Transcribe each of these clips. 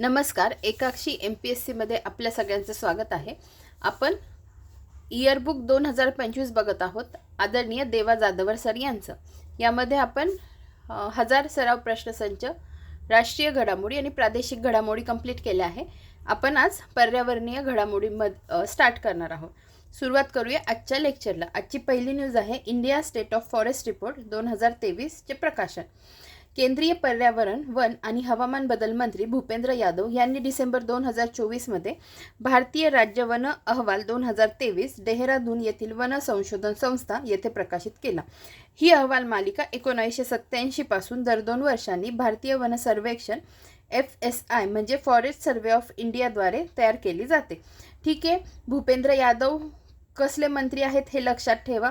नमस्कार एकाक्षी M P S सीमध्ये आपल्या सगळ्यांचं स्वागत आहे. आपण इयरबुक दोन हजार पंचवीस बघत आहोत आदरणीय देवा जाधवर सर यांचं. यामध्ये आपण हजार सराव प्रश्नसंच राष्ट्रीय घडामोडी आणि प्रादेशिक घडामोडी कंप्लीट केल्या आहे. आपण आज पर्यावरणीय घडामोडीमध स्टार्ट करणार आहोत. सुरुवात करूया आजच्या लेक्चरला आजची पहिली न्यूज आहे India state of forest report दोन हजार तेवीसचे प्रकाशन. केंद्रीय पर्यावरण वन आणि हवामान बदल मंत्री भूपेंद्र यादव यांनी डिसेंबर दोन हजार चोवीसमध्ये भारतीय राज्य वन अहवाल दोन हजार तेवीस डेहराडून येथील वन संशोधन संस्था येथे प्रकाशित केला. ही अहवाल मालिका एकोणीसशे सत्त्याऐंशीपासून दर दोन वर्षांनी भारतीय वन सर्वेक्षण एफ एस आय म्हणजे फॉरेस्ट सर्वे ऑफ इंडियाद्वारे तयार केली जाते. ठीक आहे भूपेंद्र यादव कसले मंत्री आहेत हे लक्षात ठेवा.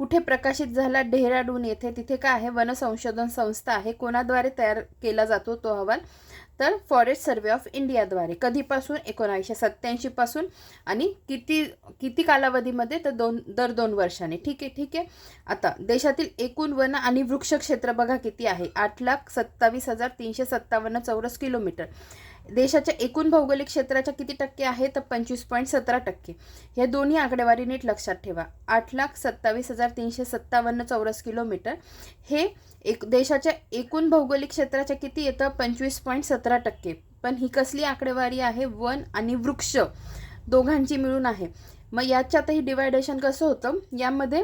कुठे प्रकाशित झाला डेहराडून येथे? तिथे काय आहे? वन संशोधन संस्था आहे. कोणाद्वारे तयार केला जातो तो अहवाल? तर फॉरेस्ट सर्वे ऑफ इंडियाद्वारे. कधीपासून? एकोणावीसशे सत्त्याऐंशीपासून आणि किती किती कालावधीमध्ये? तर दोन दर दोन वर्षाने. ठीक आहे ठीक आहे. आता देशातील एकूण वन आणि वृक्ष क्षेत्र बघा किती आहे. आठ लाख सत्तावीस हजार तीनशे सत्तावन्न चौरस किलोमीटर. देशाच्या एकूण भौगोलिक क्षेत्राच्या किती टक्के आहे तर पंचवीस पॉईंट सतरा टक्के. हे दोन्ही आकडेवारी नीट लक्षात ठेवा. आठ लाख सत्तावीस हजार तीनशे सत्तावन्न चौरस किलोमीटर. हे एक देशाच्या एकूण भौगोलिक क्षेत्राच्या किती येतं? पंचवीस पॉईंट सतरा टक्के. पण ही कसली आकडेवारी आहे? वन आणि वृक्ष दोघांची मिळून आहे. मग याच्यातही डिवायडेशन कसं होतं? यामध्ये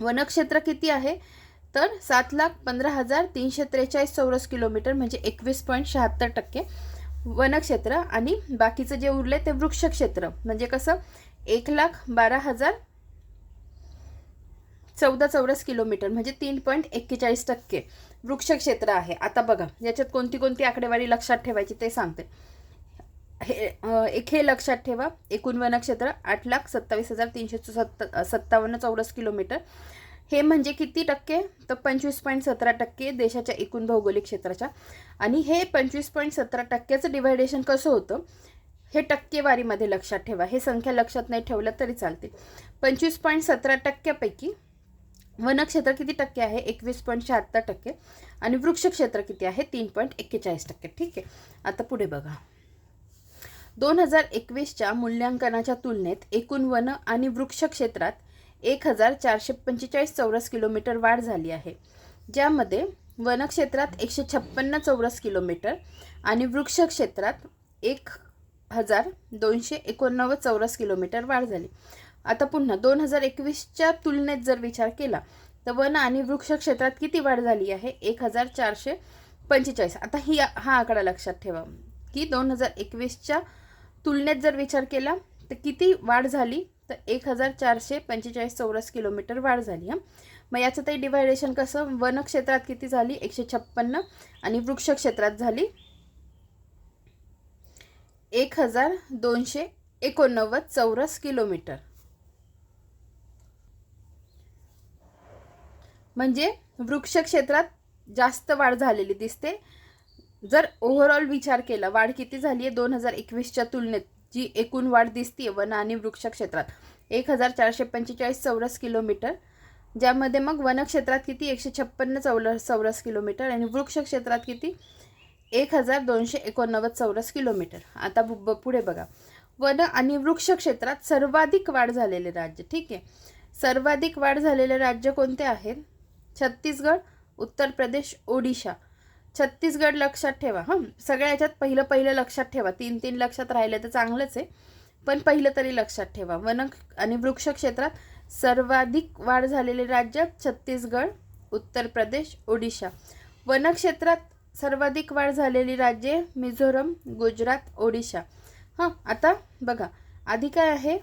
वनक्षेत्र किती आहे? तर सात लाख पंधरा हजार तीनशे त्रेचाळीस चौरस किलोमीटर म्हणजे एकवीस पॉईंट शहात्तर टक्के. वनक्षेत्र आणि बाकीचं जे उरले ते वृक्षक्षेत्र. म्हणजे कसं? एक लाख बारा हजार चौदा चौरस किलोमीटर म्हणजे तीन पॉईंट एक्केचाळीस टक्के वृक्षक्षेत्र आहे. आता बघा याच्यात कोणती कोणती आकडेवारी लक्षात ठेवायची ते सांगते. हे एक हे लक्षात ठेवा. एकूण वनक्षेत्र आठ लाख सत्तावीस हजार तीनशे सत्ता सत्तावन्न चौरस किलोमीटर. हे म्हणजे किती टक्के? तर पंचवीस पॉईंट सतरा टक्के देशाच्या एकूण भौगोलिक क्षेत्राच्या. आणि हे पंचवीस पॉईंट सतरा टक्क्याचं डिव्हायडेशन कसं होतं? हे टक्केवारीमध्ये लक्षात ठेवा. हे संख्या लक्षात नाही ठेवलं तरी चालते. पंचवीस पॉईंट सतरा टक्क्यापैकी वनक्षेत्र किती टक्के आहे? एकवीस पॉईंट शहात्तर टक्के. आणि वृक्षक्षेत्र किती आहे? तीन पॉईंट एक्केचाळीस टक्के. ठीक आहे? आता पुढे बघा. दोन हजार एकवीसच्या मूल्यांकनाच्या तुलनेत एकूण वन आणि वृक्ष क्षेत्रात एक हजार चारशे पंचेचाळीस चौरस किलोमीटर वाढ झाली आहे. ज्यामध्ये वनक्षेत्रात एकशे छप्पन्न चौरस किलोमीटर आणि वृक्ष क्षेत्रात एक हजार दोनशे एकोणनव्वद चौरस किलोमीटर वाढ झाली. आता पुन्हा दोन हजार एकवीसच्या तुलनेत जर विचार केला तर वन आणि वृक्ष क्षेत्रात किती वाढ झाली आहे? एक हजार चारशे पंचेचाळीस. आता ही हा आकडा लक्षात ठेवा. की दोन हजार एकवीसच्या तुलनेत जर विचार केला तर किती वाढ झाली? तर एक हजार चारशे पंचेचाळीस चौरस किलोमीटर वाढ झाली हां. मग याचं ते डिवायडेशन कसं? वन क्षेत्रात किती झाली? एकशे छप्पन्न. आणि वृक्ष क्षेत्रात झाली एक हजार दोनशे एकोणनव्वद चौरस किलोमीटर. म्हणजे वृक्ष क्षेत्रात जास्त वाढ झालेली दिसते. जर ओव्हरऑल विचार केला वाढ किती झाली आहे दोन हजार एकवीसच्या तुलनेत. जी एकूण वाढ दिसते वन आणि वृक्ष क्षेत्रात. एक हजार चारशे पंचेचाळीस चौरस किलोमीटर ज्यामध्ये मग वनक्षेत्रात किती? एकशे छप्पन्न चौरस चौरस किलोमीटर आणि वृक्ष क्षेत्रात किती? एक हजार दोनशे एकोणनव्वद चौरस किलोमीटर. आता बु- ब- पुढे बघा. वन आणि वृक्ष क्षेत्रात सर्वाधिक वाढ झालेले राज्य ठीक? आहे सर्वाधिक वाढ झालेले राज्य कोणते आहेत? छत्तीसगड उत्तर प्रदेश ओडिशा. छत्तीसगड लक्षात ठेवा हां. सगळ्या याच्यात पहिलं पहिलं लक्षात ठेवा. तीन तीन लक्षात राहिलं तर चांगलंच आहे. पण पहिलं तरी लक्षात ठेवा. वन आणि वृक्ष क्षेत्रात सर्वाधिक वाढ झालेले राज्य छत्तीसगड उत्तर प्रदेश ओडिशा. वनक्षेत्रात सर्वाधिक वाढ झालेली राज्ये मिझोरम गुजरात ओडिशा. हां आता बघा. आधी काय आहे?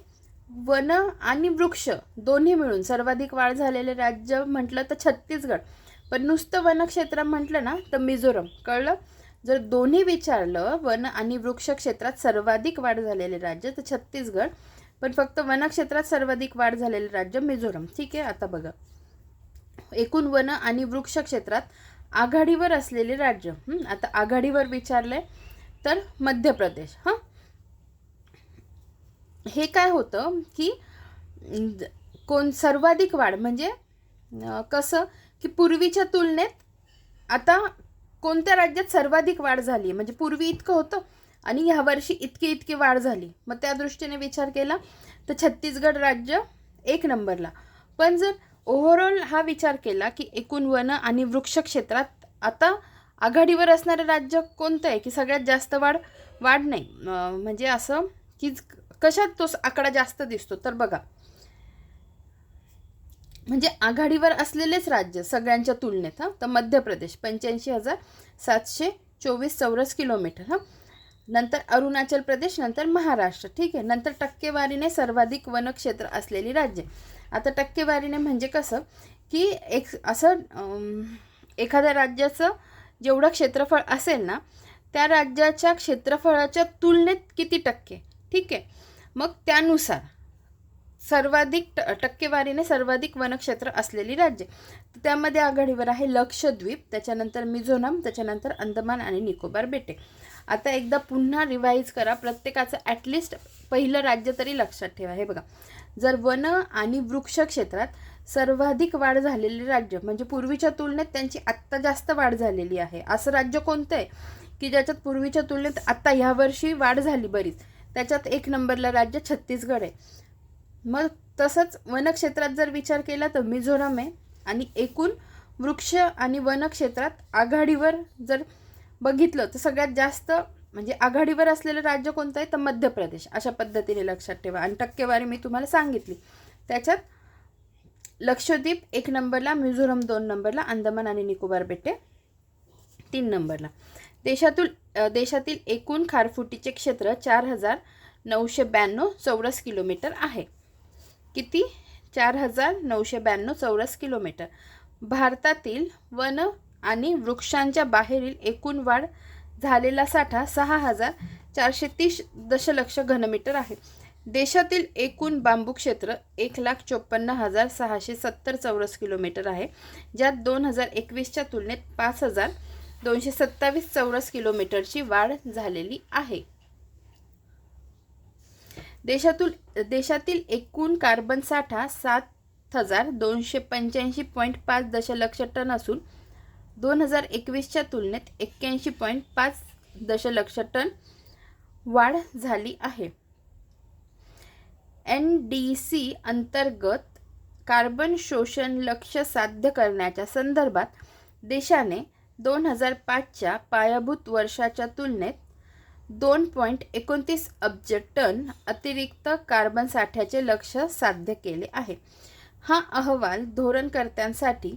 वन आणि वृक्ष दोन्ही मिळून सर्वाधिक वाढ झालेले राज्य म्हटलं तर छत्तीसगड. पण नुसतं वनक्षेत्र म्हटलं ना तर मिझोरम. कळलं? जर दोन्ही विचारलं वन आणि वृक्ष क्षेत्रात सर्वाधिक वाढ झालेले राज्य तर छत्तीसगड. पण फक्त वनक्षेत्रात सर्वाधिक वाढ झालेले राज्य मिझोरम. ठीक आहे? आता बघा. एकूण वन आणि वृक्ष क्षेत्रात आघाडीवर असलेले राज्य. आता आघाडीवर विचारलंय तर मध्य प्रदेश हां? हे काय होतं की कोण सर्वाधिक वाढ म्हणजे कसं? की पूर्वीच्या तुलनेत आता कोणत्या राज्यात सर्वाधिक वाढ झाली म्हणजे पूर्वी इतकं होतं आणि ह्या वर्षी इतकी इतकी वाढ झाली. मग त्या दृष्टीने विचार केला तर छत्तीसगड राज्य एक नंबरला. पण जर ओव्हरऑल हा विचार केला की एकूण वन आणि वृक्ष क्षेत्रात आता आघाडीवर असणारं राज्य कोणतं आहे? की सगळ्यात जास्त वाढ वाढ नाही. म्हणजे असं की कशात तो आकडा जास्त दिसतो? तर बघा म्हणजे आघाडीवर असलेलेच राज्य सगळ्यांच्या तुलनेत हां. तर मध्य प्रदेश पंच्याऐंशी हजार सातशे चोवीस चौरस किलोमीटर हां. नंतर अरुणाचल प्रदेश नंतर महाराष्ट्र ठीक आहे. नंतर टक्केवारीने सर्वाधिक वनक्षेत्र असलेली राज्ये. आता टक्केवारीने म्हणजे कसं की एक असं एखाद्या राज्याचं जेवढं क्षेत्रफळ असेल ना त्या राज्याच्या क्षेत्रफळाच्या तुलनेत किती टक्के ठीक आहे. मग त्यानुसार सर्वाधिक ट टक्केवारीने सर्वाधिक वनक्षेत्र असलेली राज्ये. त्यामध्ये आघाडीवर आहे लक्षद्वीप त्याच्यानंतर मिझोरम त्याच्यानंतर अंदमान आणि निकोबार बेटे. आता एकदा पुन्हा रिवाईज करा प्रत्येकाचं ॲटलिस्ट पहिलं राज्य तरी लक्षात ठेवा. हे बघा जर वन आणि वृक्ष क्षेत्रात सर्वाधिक वाढ झालेले राज्य म्हणजे पूर्वीच्या तुलनेत त्यांची आत्ता जास्त वाढ झालेली आहे. असं राज्य कोणतं आहे? की ज्याच्यात पूर्वीच्या तुलनेत आत्ता ह्या वर्षी वाढ झाली बरीच. त्याच्यात एक नंबरला राज्य छत्तीसगड आहे. मग तसंच वनक्षेत्रात जर विचार केला तर मिझोरम आहे. आणि एकूण वृक्ष आणि वनक्षेत्रात आघाडीवर जर बघितलं तर सगळ्यात जास्त म्हणजे आघाडीवर असलेलं राज्य कोणतं आहे? तर मध्य प्रदेश अशा पद्धतीने लक्षात ठेवा. आणि टक्केवारी मी तुम्हाला सांगितली. त्याच्यात लक्षद्वीप एक नंबरला मिझोरम दोन नंबरला अंदमान आणि निकोबार बेटे तीन नंबरला. देशातून देशातील एकूण खारफुटीचे क्षेत्र चार हजार नऊशे ब्याण्णव चौरस किलोमीटर आहे. किती? चार हजार नऊशे ब्याण्णव चौरस किलोमीटर. भारतातील वन आणि वृक्षांच्या बाहेरील एकूण वाढ झालेला साठा सहा हजार चारशे तीस दशलक्ष घनमीटर आहे. देशातील एकूण बांबू क्षेत्र एक लाख चोपन्न हजार सहाशे सत्तर चौरस किलोमीटर आहे ज्यात दोन हजार एकवीसच्या तुलनेत पाच हजार दोनशे सत्तावीस चौरस किलोमीटरची वाढ झालेली आहे. देशातून देशातील एकूण कार्बन साठा सात हजार दोनशे पंच्याऐंशी पॉईंट पाच दशलक्ष टन असून दोन हजार एकवीसच्या तुलनेत एक्क्याऐंशी पॉईंट पाच दशलक्ष टन वाढ झाली आहे. एन डी सी अंतर्गत कार्बन शोषण लक्ष्य साध्य करण्याच्या संदर्भात देशाने दोन हजार पाचच्या पायाभूत वर्षाच्या तुलनेत दोन पॉईंट एकोणतीस अब्ज टन अतिरिक्त कार्बन साठ्याचे लक्ष्य साध्य केले आहे. हा अहवाल धोरणकर्त्यांसाठी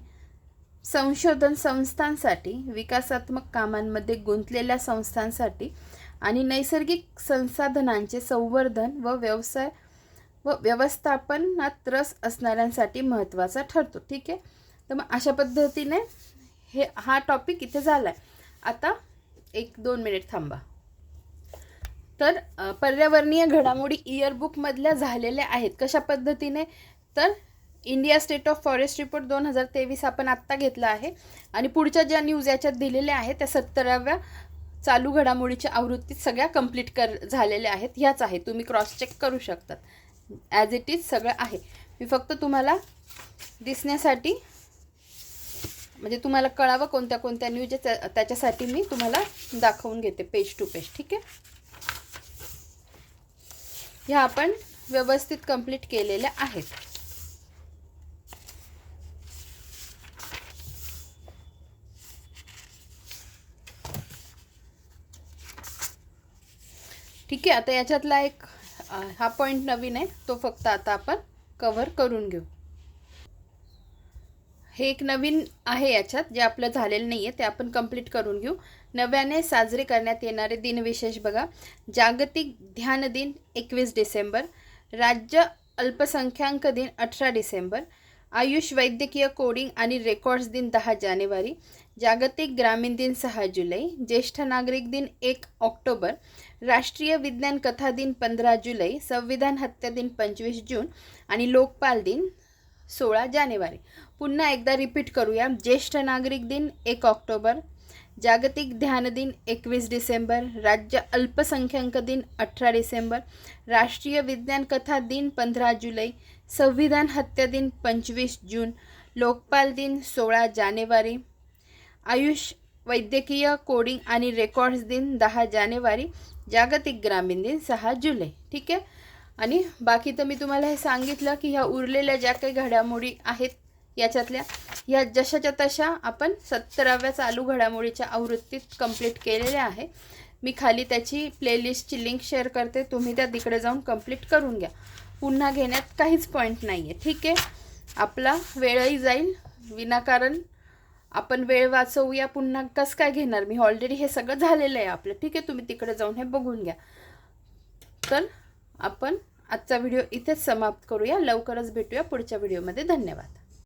संशोधन संस्थांसाठी विकासात्मक कामांमध्ये गुंतलेल्या संस्थांसाठी आणि नैसर्गिक संसाधनांचे संवर्धन व व्यवसाय व व्यवस्थापनात रस असणाऱ्यांसाठी महत्त्वाचा ठरतो. ठीक आहे? तर मग अशा पद्धतीने हे हा टॉपिक इथे झाला आहे आता एक दोन मिनिट थांबा. तर पर्यावरणीय घडामोडी इयरबुकमधल्या झालेल्या आहेत. कशा पद्धतीने? तर India state of forest report दोन हजार तेवीस आपण आत्ता घेतला आहे. आणि पुढच्या ज्या न्यूज याच्यात दिलेल्या आहेत त्या सत्तराव्या चालू घडामोडीच्या आवृत्तीत सगळ्या कंप्लीट कर झालेल्या आहेत. ह्याच आहे तुम्ही क्रॉस चेक करू शकतात. ॲज इट इज सगळं आहे. मी फक्त तुम्हाला दिसण्यासाठी म्हणजे तुम्हाला कळावं कोणत्या कोणत्या न्यूज त्या- त्याच्यासाठी मी तुम्हाला दाखवून घेते पेज टू पेज ठीक आहे? ह्या आपण व्यवस्थित कंप्लीट केलेल्या आहेत. ठीक आहे आता याच्यातला एक हा पॉईंट नवीन आहे तो फक्त आता आपण कव्हर करून घेऊ. हे एक नवीन आहे याच्यात जे आपलं झालेलं नाही आहे ते आपण कंप्लीट करून घेऊ. नव्याने साजरे करण्यात येणारे दिन विशेष बघा. जागतिक ध्यान दिन एकवीस डिसेंबर राज्य अल्पसंख्याक दिन अठरा डिसेंबर आयुष वैद्यकीय कोडिंग आणि रेकॉर्ड्स दिन दहा जानेवारी जागतिक ग्रामीण दिन सहा जुलै ज्येष्ठ नागरिक दिन एक ऑक्टोबर राष्ट्रीय विज्ञान कथा दिन पंधरा जुलै संविधान हत्या दिन पंचवीस जून आणि लोकपाल दिन सोळा जानेवारी. पुन्हा एकदा रिपीट करूया. ज्येष्ठ नागरिक दिन एक ऑक्टोबर जागतिक ध्यान दिन एकवीस डिसेंबर राज्य अल्पसंख्याक दिन अठरा डिसेंबर राष्ट्रीय विज्ञान कथा दिन पंधरा जुलै संविधान हत्या दिन पंचवीस जून लोकपाल दिन सोळा जानेवारी आयुष वैद्यकीय कोडिंग आणि रेकॉर्ड्स दिन दहा जानेवारी जागतिक ग्रामीण दिन सहा जुलै. ठीक आहे? आणि बाकी तर मी तुम्हाला हे सांगितलं की ह्या उरलेल्या ज्या काही घडामोडी आहेत याच्यातल्या ह्या जशाच्या तशा आपण सत्तराव्या चालू घडामोडीच्या आवृत्तीत कंप्लीट केलेल्या आहे. मी खाली त्याची प्लेलिस्टची लिंक शेअर करते तुम्ही त्या तिकडे जाऊन कंप्लीट करून घ्या. पुन्हा घेण्यात काहीच पॉईंट नाही आहे ठीक आहे? आपला वेळही जाईल. विनाकारण आपण वेळ वाचवूया. पुन्हा कसं काय घेणार? मी ऑलरेडी हे सगळं झालेलं आहे आपलं. ठीक आहे? तुम्ही तिकडे जाऊन हे बघून घ्या. तर आपण आजचा व्हिडिओ इथेच समाप्त करूया. लवकरच भेटूया पुढच्या व्हिडिओमध्ये. धन्यवाद.